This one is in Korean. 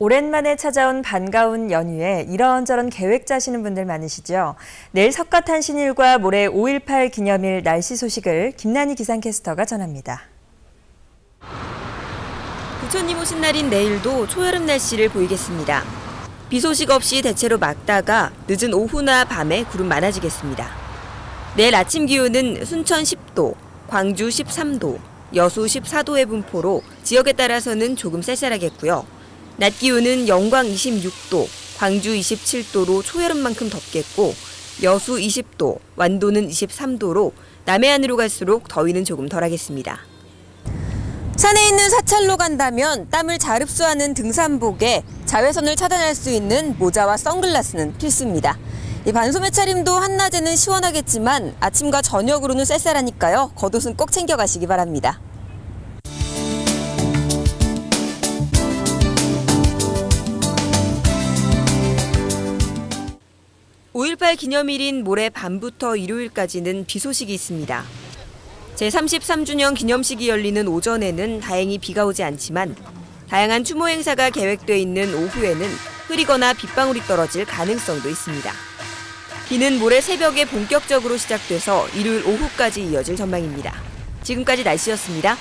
오랜만에 찾아온 반가운 연휴에 이런저런 계획 짜시는 분들 많으시죠? 내일 석가탄신일과 모레 5.18 기념일 날씨 소식을 김난희 기상캐스터가 전합니다. 부처님 오신 날인 내일도 초여름 날씨를 보이겠습니다. 비 소식 없이 대체로 맑다가 늦은 오후나 밤에 구름 많아지겠습니다. 내일 아침 기온은 순천 10도, 광주 13도, 여수 14도의 분포로 지역에 따라서는 조금 쌀쌀하겠고요. 낮 기온은 영광 26도, 광주 27도로 초여름만큼 덥겠고 여수 20도, 완도는 23도로 남해안으로 갈수록 더위는 조금 덜하겠습니다. 산에 있는 사찰로 간다면 땀을 잘 흡수하는 등산복에 자외선을 차단할 수 있는 모자와 선글라스는 필수입니다. 이 반소매 차림도 한낮에는 시원하겠지만 아침과 저녁으로는 쌀쌀하니까요. 겉옷은 꼭 챙겨가시기 바랍니다. (5.18) 기념일인 모레 밤부터 일요일까지는 비 소식이 있습니다. 제33주년 기념식이 열리는 오전에는 다행히 비가 오지 않지만 다양한 추모 행사가 계획돼 있는 오후에는 흐리거나 빗방울이 떨어질 가능성도 있습니다. 비는 모레 새벽에 본격적으로 시작돼서 일요일 오후까지 이어질 전망입니다. 지금까지 날씨였습니다.